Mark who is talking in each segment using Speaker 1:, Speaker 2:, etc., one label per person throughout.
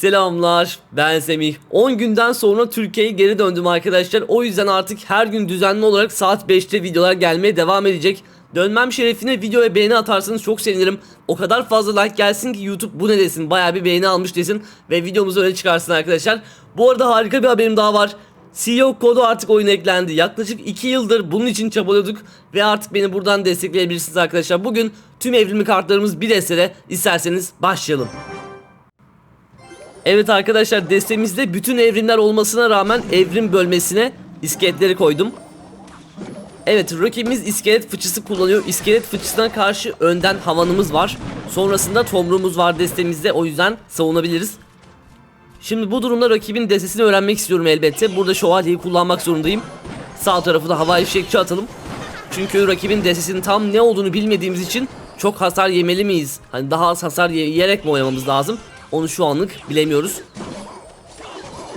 Speaker 1: Selamlar ben Semih. 10 günden sonra Türkiye'ye geri döndüm arkadaşlar. O yüzden artık her gün düzenli olarak saat 5'te videolar gelmeye devam edecek. Dönmem şerefine videoya beğeni atarsanız çok sevinirim. O kadar fazla like gelsin ki YouTube bu ne desin baya bir beğeni almış desin ve videomuzu öne çıkarsın arkadaşlar. Bu arada harika bir haberim daha var. CEO kodu artık oyuna eklendi. Yaklaşık 2 yıldır bunun için çabalıyorduk ve artık beni buradan destekleyebilirsiniz arkadaşlar. Bugün tüm evrimli kartlarımız bir destede. İsterseniz başlayalım. Evet arkadaşlar destemizde bütün evrimler olmasına rağmen evrim bölmesine iskeletleri koydum. Evet rakibimiz iskelet fıçısı kullanıyor. İskelet fıçısına karşı önden havanımız var. Sonrasında tomruğumuz var destemizde o yüzden savunabiliriz. Şimdi bu durumda rakibin destesini öğrenmek istiyorum elbette. Burada şövalyeyi kullanmak zorundayım. Sağ tarafı da havai fişekçi atalım. Çünkü rakibin destesinin tam ne olduğunu bilmediğimiz için çok hasar yemeli miyiz? Hani daha az hasar ye- yiyerek mi oynamamız lazım? Onu şu anlık bilemiyoruz.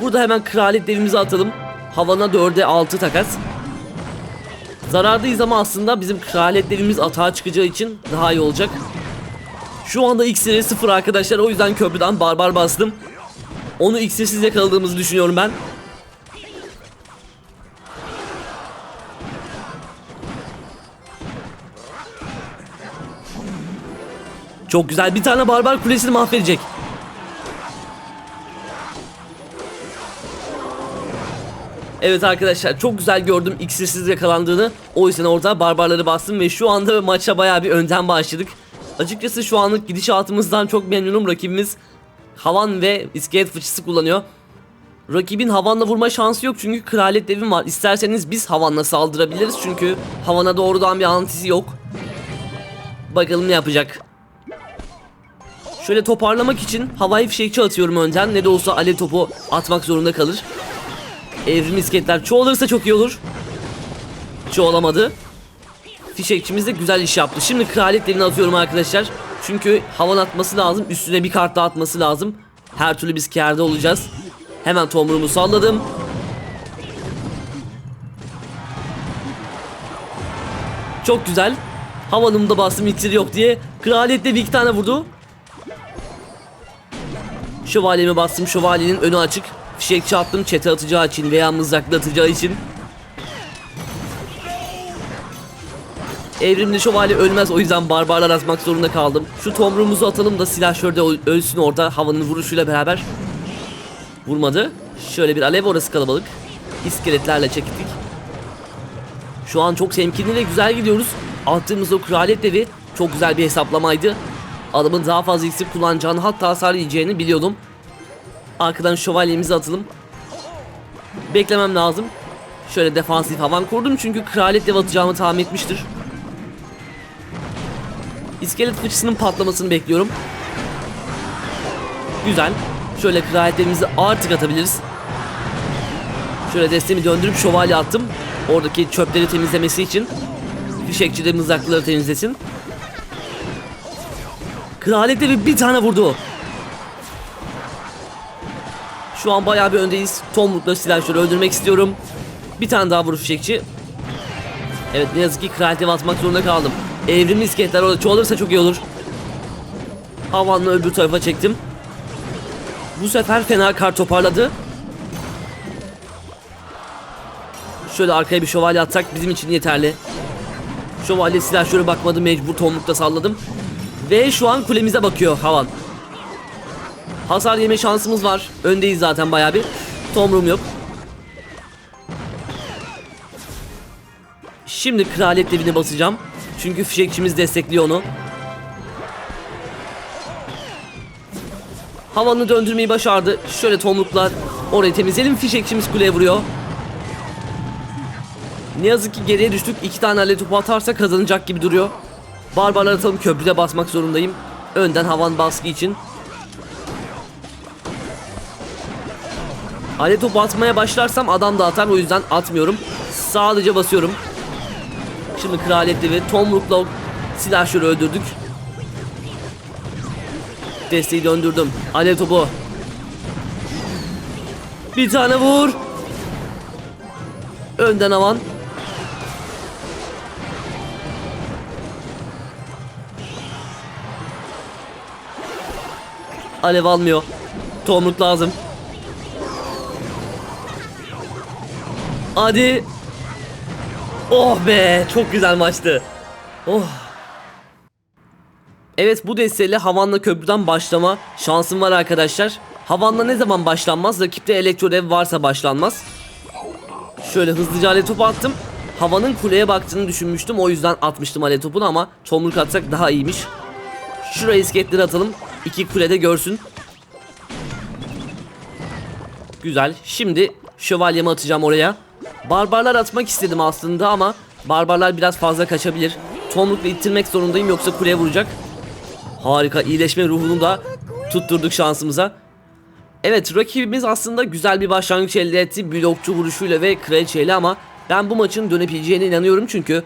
Speaker 1: Burada hemen kraliyet devimizi atalım. Havana 4'e 6 takas. Zarardayız ama aslında bizim kraliyet devimiz atağa çıkacağı için daha iyi olacak. Şu anda iksiri 0 arkadaşlar o yüzden köprüden barbar bastım. Onu iksirsiz yakaladığımızı düşünüyorum ben. Çok güzel bir tane barbar kulesini mahvedecek. Evet arkadaşlar çok güzel gördüm iksirsiz yakalandığını. O yüzden orada barbarları bastım ve şu anda maça bayağı bir önden başladık. Açıkçası şu anlık gidişatımızdan çok memnunum. Rakibimiz havan ve iskelet fıçısı kullanıyor. Rakibin havanla vurma şansı yok çünkü kraliyet devim var. İsterseniz biz havanla saldırabiliriz çünkü havana doğrudan bir antisi yok. Bakalım ne yapacak. Şöyle toparlamak için havai fişekçi atıyorum önden. Ne de olsa alev topu atmak zorunda kalır. Evrim isketler çoğalırsa çok iyi olur. Çoğalamadı. Fişekçimiz de güzel iş yaptı. Şimdi kraliyet devini atıyorum arkadaşlar. Çünkü havan atması lazım. Üstüne bir kart daha atması lazım. Her türlü biz kârda olacağız. Hemen tomruğumu salladım. Çok güzel. Havanımda bastım iksir yok diye. Kraliyette bir iki tane vurdu. Şövalyemi bastım. Şövalyenin önü açık. Fişekçi attım çete atacağı için veya mızrakla atacağı için. Evrimli şövalye ölmez o yüzden barbarlar atmak zorunda kaldım. Şu tomruğumuzu atalım da silahşörde öl- ölsün orada havanın vuruşuyla beraber. Vurmadı. Şöyle bir alev orası kalabalık. İskeletlerle çekildik. Şu an çok temkinli ve güzel gidiyoruz. Attığımız o kraliyet devi çok güzel bir hesaplamaydı. Adamın daha fazla iksir kullanacağını hatta hasar yiyeceğini biliyordum. Arkadan şövalyemizi atalım. Beklemem lazım. Şöyle defansif havan kurdum çünkü kraliyet dev atacağımı tahmin etmiştir. İskelet fıçısının patlamasını bekliyorum. Güzel. Şöyle kraliyetlerimizi artık atabiliriz. Şöyle destemi döndürüp şövalye attım. Oradaki çöpleri temizlemesi için. Fişekçi de mızrakları temizlesin. Kraliyette bir, bir tane vurdu. Şu an bayağı bir öndeyiz. Tomrukla silahşörü öldürmek istiyorum. Bir tane daha vuruş fişekçi. Evet ne yazık ki kraliyete atmak zorunda kaldım. Evrimli iskeletler orada çoğalırsa çok iyi olur. Havanla öbür tarafa çektim. Bu sefer fena kar toparladı. Şöyle arkaya bir şövalye atsak bizim için yeterli. Şövalye silahşöre bakmadı mecbur tomrukta salladım. Ve şu an kulemize bakıyor havan. Hasar yeme şansımız var. Öndeyiz zaten bayağı bir. Tomrum yok. Şimdi kraliyet devini basacağım. Çünkü fişekçimiz destekliyor onu. Havanı döndürmeyi başardı. Şöyle tomruklar orayı temizleyelim. Fişekçimiz kuleye vuruyor. Ne yazık ki geriye düştük. İki tane alev topu atarsa kazanacak gibi duruyor. Barbarlar atalım köprüde basmak zorundayım. Önden havan baskı için. Alev topu atmaya başlarsam adam da atar o yüzden atmıyorum. Sadece basıyorum. Şimdi kraliyetli ve tomrukla silahşörü öldürdük. Desteği döndürdüm. Alev topu. Bir tane vur. Önden aman. Alev almıyor. Tomruk lazım. Hadi. Oh be çok güzel maçtı. Oh. Evet bu desteğiyle Havanla köprüden başlama şansım var arkadaşlar. Havanla ne zaman başlanmaz? Rakipte elektrodev varsa başlanmaz. Şöyle hızlıca ale topu attım. Havanın kuleye baktığını düşünmüştüm. O yüzden atmıştım ale topunu ama tomruk atsak daha iyiymiş. Şuraya isketleri atalım. İki kulede görsün. Güzel. Şimdi şövalyemi atacağım oraya. Barbarlar atmak istedim aslında ama barbarlar biraz fazla kaçabilir. Tomrukla ittirmek zorundayım yoksa kuleye vuracak. Harika. iyileşme ruhunu da tutturduk şansımıza. Evet rakibimiz aslında güzel bir başlangıç elde etti. Blokçu vuruşuyla ve kraliçeyle ama ben bu maçın dönebileceğine inanıyorum çünkü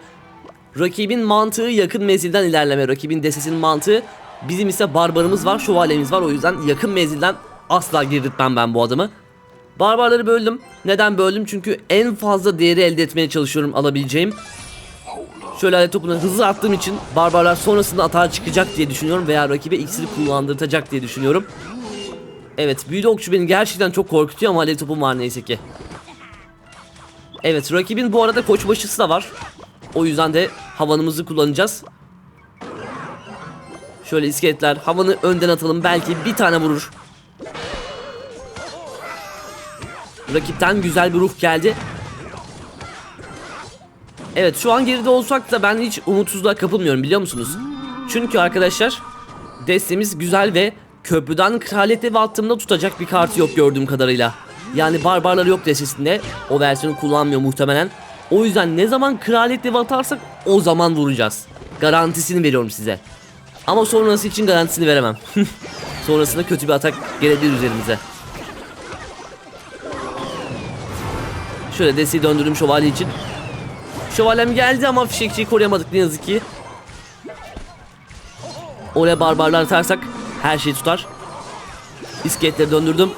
Speaker 1: rakibin mantığı yakın menzilden ilerleme. Rakibin desesinin mantığı bizim ise barbarımız var, şövalyemiz var. O yüzden yakın menzilden asla girdirtmem ben bu adamı. Barbarları böldüm. Neden böldüm? Çünkü en fazla değeri elde etmeye çalışıyorum alabileceğim. Şöyle alet topunu hızlı attığım için barbarlar sonrasında atağa çıkacak diye düşünüyorum veya rakibe iksiri kullandırtacak diye düşünüyorum. Evet büyülü okçu beni gerçekten çok korkutuyor ama alev topum var neyse ki. Evet rakibin bu arada koçbaşısı da var. O yüzden de havanımızı kullanacağız. Şöyle iskeletler havanı önden atalım belki bir tane vurur. Rakipten güzel bir ruh geldi. Evet şu an geride olsak da ben hiç umutsuzluğa kapılmıyorum biliyor musunuz? Çünkü arkadaşlar destemiz güzel ve köprüden kraliyet evi attığımda tutacak bir kartı yok gördüğüm kadarıyla. Yani barbarlar yok destesinde. O versiyonu kullanmıyor muhtemelen. O yüzden ne zaman kraliyet evi atarsak o zaman vuracağız. Garantisini veriyorum size. Ama sonrası için garantisini veremem. Sonrasında kötü bir atak gelebilir üzerimize. Şöyle desteği döndürdüm şövalye için. Şövalyem geldi ama fişekçiyi koruyamadık ne yazık ki. Oraya barbarlar atarsak her şey tutar. İskeletleri döndürdüm.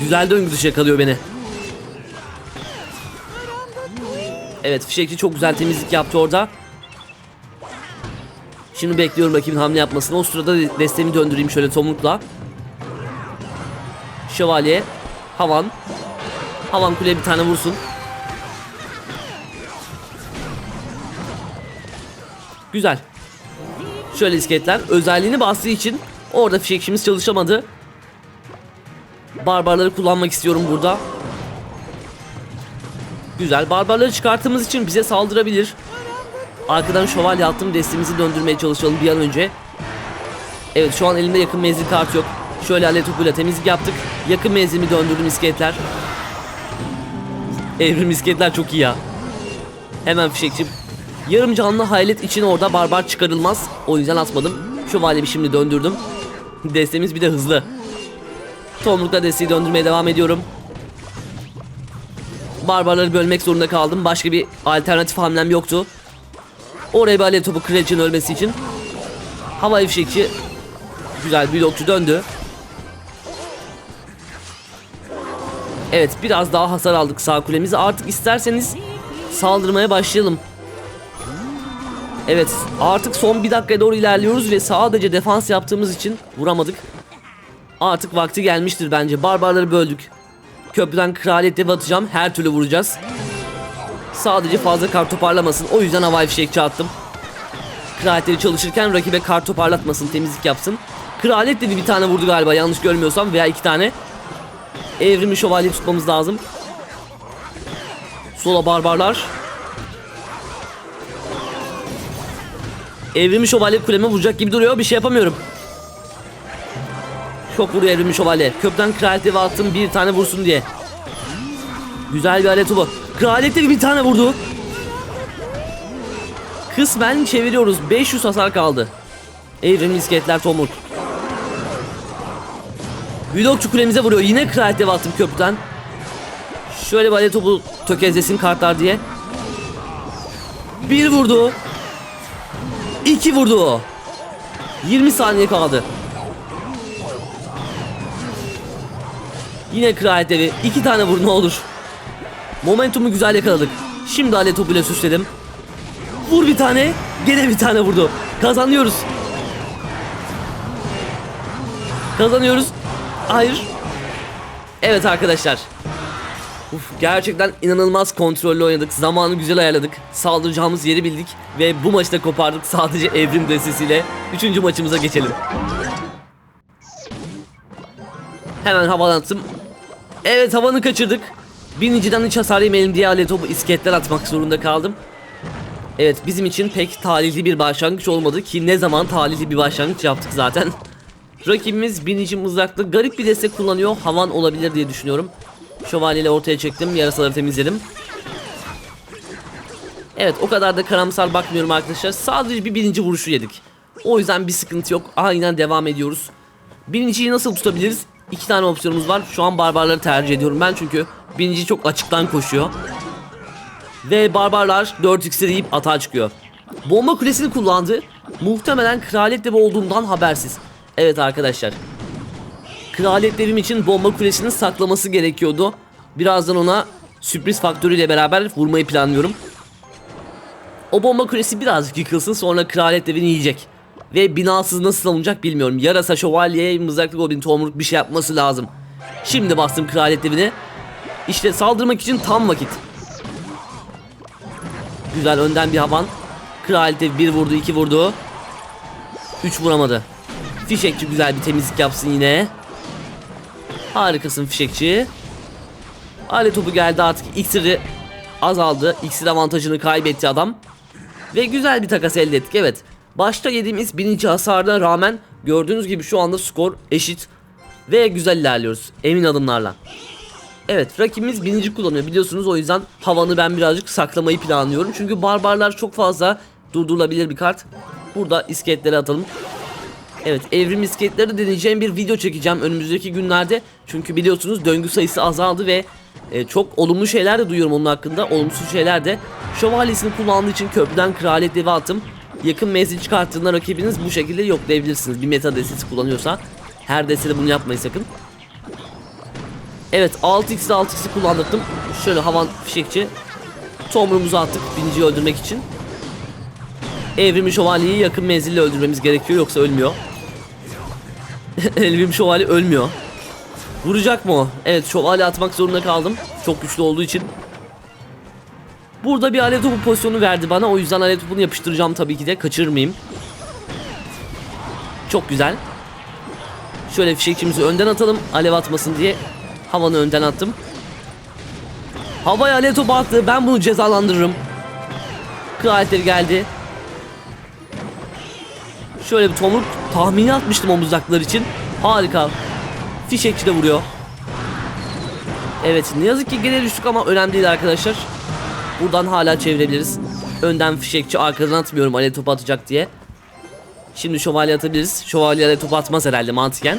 Speaker 1: Güzel döngü dışı yakalıyor beni. Evet fişekçi çok güzel temizlik yaptı orada. Şimdi bekliyorum rakibin hamle yapmasını. O sırada desteğimi döndüreyim şöyle tomrukla. Şövalye. Havan. Havan kuleye bir tane vursun. Güzel. Şöyle iskeletler özelliğini bastığı için orada fişekçimiz çalışamadı. Barbarları kullanmak istiyorum burada. Güzel. Barbarları çıkarttığımız için bize saldırabilir. Arkadan şövalye attım. Destemizi döndürmeye çalışalım bir an önce. Evet şu an elimde yakın menzil kart yok. Şöyle alet topuyla temizlik yaptık. Yakın menzilimi döndürdüm iskeletler. Evrim iskeletler çok iyi ya. Hemen fişekçi. Yarım canlı hayalet için orada barbar çıkarılmaz. O yüzden atmadım. Şövalyemi şimdi döndürdüm. Destemiz bir de hızlı. Tomrukla desteği döndürmeye devam ediyorum. Barbarları bölmek zorunda kaldım. Başka bir alternatif hamlem yoktu. Oraya bir alev topu kraliçenin ölmesi için. Hava fişekçi. Güzel bir okçu döndü. Evet biraz daha hasar aldık sağ kulemizi. Artık isterseniz saldırmaya başlayalım. Evet artık son bir dakikaya doğru ilerliyoruz ve sadece defans yaptığımız için vuramadık. Artık vakti gelmiştir bence. Barbarları böldük. Köprüden kraliyet dev atacağım. Her türlü vuracağız. Sadece fazla kart toparlamasın. O yüzden havai fişekçi attım. Kraliyetleri çalışırken rakibe kart toparlatmasın. Temizlik yapsın. Kraliyet dedi bir tane vurdu galiba yanlış görmüyorsam veya iki tane. Evrimi şövalye tutmamız lazım. Sola barbarlar. Evrimi şövalye kuleme vuracak gibi duruyor. Bir şey yapamıyorum. Çok vuruyor evrimi şövalye. Köprüden kraliyet devi attım bir tane vursun diye. Güzel bir alet bu. Kraliyet devi bir tane vurdu. Kısmen çeviriyoruz. 500 hasar kaldı. Evrim misketler tomur. Büyülokçu kulemize vuruyor. Yine kraliyet devi attım köprüden. Şöyle alet topu tökezlesin kartlar diye. Bir vurdu. İki vurdu. 20 saniye kaldı. Yine kraliyet devi. iki tane vur ne olur. Momentumu güzel yakaladık. Şimdi alet topuyla süsledim. Vur bir tane. Gene bir tane vurdu. Kazanıyoruz. Kazanıyoruz. Hayır. Evet arkadaşlar. Uf, gerçekten inanılmaz kontrollü oynadık. Zamanı güzel ayarladık. Saldıracağımız yeri bildik. Ve bu maçta kopardık sadece evrim destesiyle. Üçüncü maçımıza geçelim. Hemen havalattım. Evet havanı kaçırdık. Birinciden hiç hasar yemeyelim diye ale topu iskeletler atmak zorunda kaldım. Evet bizim için pek talihli bir başlangıç olmadı ki ne zaman talihli bir başlangıç yaptık zaten. Rakibimiz binici mızraklı garip bir destek kullanıyor. Havan olabilir diye düşünüyorum. Şövalyeyle ortaya çektim. Yarasaları temizledim. Evet o kadar da karamsar bakmıyorum arkadaşlar. Sadece bir birinci vuruşu yedik. O yüzden bir sıkıntı yok. Aynen devam ediyoruz. Birinciyi nasıl tutabiliriz? İki tane opsiyonumuz var. Şu an barbarları tercih ediyorum ben çünkü birinci çok açıktan koşuyor. Ve barbarlar 4 iksir yiyip atağa çıkıyor. Bomba kulesini kullandı. Muhtemelen kraliyet devi olduğundan habersiz. Evet arkadaşlar. Kraliyet devim için bomba kulesini saklaması gerekiyordu. Birazdan ona sürpriz faktörüyle beraber vurmayı planlıyorum. O bomba kulesi birazcık yıkılsın sonra kraliyet devini yiyecek. Ve binasız nasıl savunacak bilmiyorum. Yarasa şövalye, mızraklı goblin, tomruk bir şey yapması lazım. Şimdi bastım kraliyet devine. İşte saldırmak için tam vakit. Güzel önden bir havan. Kraliyet bir vurdu, iki vurdu. Üç vuramadı. Fişekçi güzel bir temizlik yapsın yine. Harikasın fişekçi. Aile topu geldi artık iksiri azaldı. İksir avantajını kaybetti adam. Ve güzel bir takas elde ettik evet. Başta yediğimiz birinci hasarına rağmen gördüğünüz gibi şu anda skor eşit. Ve güzel ilerliyoruz emin adımlarla. Evet rakibimiz birinci kullanıyor biliyorsunuz o yüzden havanı ben birazcık saklamayı planlıyorum. Çünkü barbarlar çok fazla durdurulabilir bir kart. Burada iskeletleri atalım. Evet evrim iskeletleri deneyeceğim bir video çekeceğim önümüzdeki günlerde. Çünkü biliyorsunuz döngü sayısı azaldı ve e, çok olumlu şeyler de duyuyorum onun hakkında. Olumsuz şeyler de. Şövalyesini kullandığı için köprüden kraliyet devi attım. Yakın menzil çıkarttığında rakibiniz bu şekilde yoklayabilirsiniz. Bir meta destesi kullanıyorsa. Her destede bunu yapmayın sakın. Evet 6x'de 6x'i kullandırdım. Şöyle havan fişekçi. Tomruğumuzu attık biniciyi öldürmek için. Evrimi şövalyeyi yakın menzille öldürmemiz gerekiyor yoksa ölmüyor. Evrim şövalye ölmüyor. Vuracak mı o? Evet şövalye atmak zorunda kaldım. Çok güçlü olduğu için. Burada bir alev topu pozisyonu verdi bana. O yüzden alev topunu yapıştıracağım tabii ki de. Kaçırmayayım. Çok güzel. Şöyle fişekçimizi önden atalım. Alev atmasın diye. Havanı önden attım. Havaya alev topu attı. Ben bunu cezalandırırım. Kraliyetleri geldi. Şöyle bir tomruk tahmini atmıştım omuzaklar için. Harika. Fişekçi de vuruyor. Evet ne yazık ki geriye düştük ama önemli değil arkadaşlar. Buradan hala çevirebiliriz. Önden fişekçi arkadan atmıyorum alev topu atacak diye. Şimdi şövalye atabiliriz. Şövalye alev topu atmaz herhalde mantıken.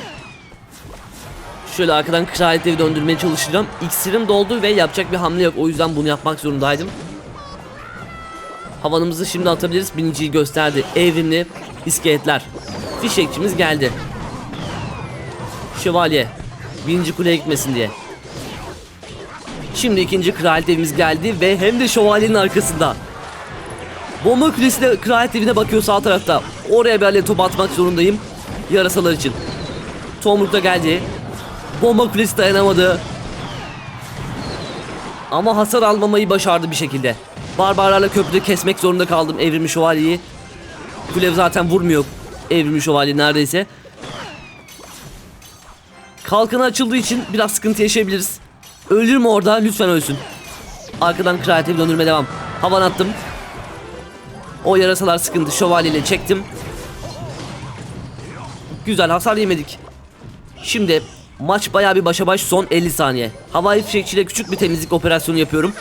Speaker 1: Şöyle arkadan kraliyet döndürmeye çalışacağım. İksirim doldu ve yapacak bir hamle yok. O yüzden bunu yapmak zorundaydım. Havanımızı şimdi atabiliriz. Biniciyi gösterdi. Evrimli iskeletler. Fişekçimiz geldi. Şövalye. Birinci kuleye gitmesin diye. Şimdi ikinci kraliyet evimiz geldi ve hem de şövalyenin arkasında. Bomba kulesine kraliyet evine bakıyor sağ tarafta. Oraya böyle top atmak zorundayım. Yarasalar için. Tomruk da geldi. Bomba kulesi dayanamadı. Ama hasar almamayı başardı bir şekilde. Barbarlarla köprüde kesmek zorunda kaldım evrimi şövalyeyi. Kulev zaten vurmuyor evrimi şövalye neredeyse. Kalkanı açıldığı için biraz sıkıntı yaşayabiliriz. Ölür mü orada? Lütfen ölsün. Arkadan kreatif döndürme devam. Havan attım. O yarasalar sıkıntı. Şövalyeyle çektim. Güzel hasar yemedik. Şimdi maç baya bir başa baş son 50 saniye. Havai fişekçiyle küçük bir temizlik operasyonu yapıyorum.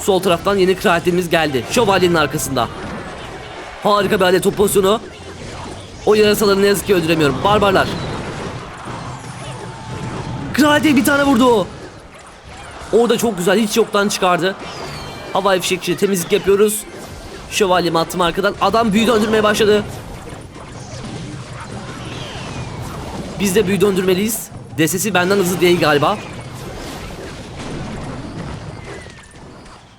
Speaker 1: Sol taraftan yeni kreatifimiz geldi. Şövalyenin arkasında. Harika bir alet top pozisyonu. O yarasaları ne yazık ki öldüremiyorum. Barbarlar. Kraliçe bir tane vurdu. Orada çok güzel hiç yoktan çıkardı. Havai fişekçi temizlik yapıyoruz. Şövalyemi attım arkadan. Adam büyü döndürmeye başladı. Biz de büyü döndürmeliyiz. Desesi benden hızlı değil galiba.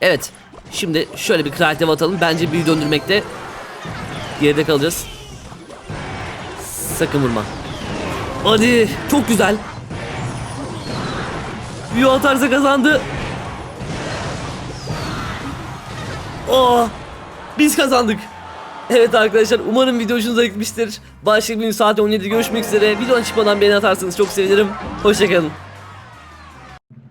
Speaker 1: Evet. Şimdi şöyle bir kraliyet atalım. Bence büyü döndürmekte geride kalacağız. Sakın vurma. Hadi. Çok güzel. View atarsa kazandı. Oh! Biz kazandık. Evet arkadaşlar umarım video hoşunuza gitmiştir. Başka bir gün saat 17'de görüşmek üzere. Videodan çıkmadan beğeni atarsanız çok sevinirim. Hoşçakalın.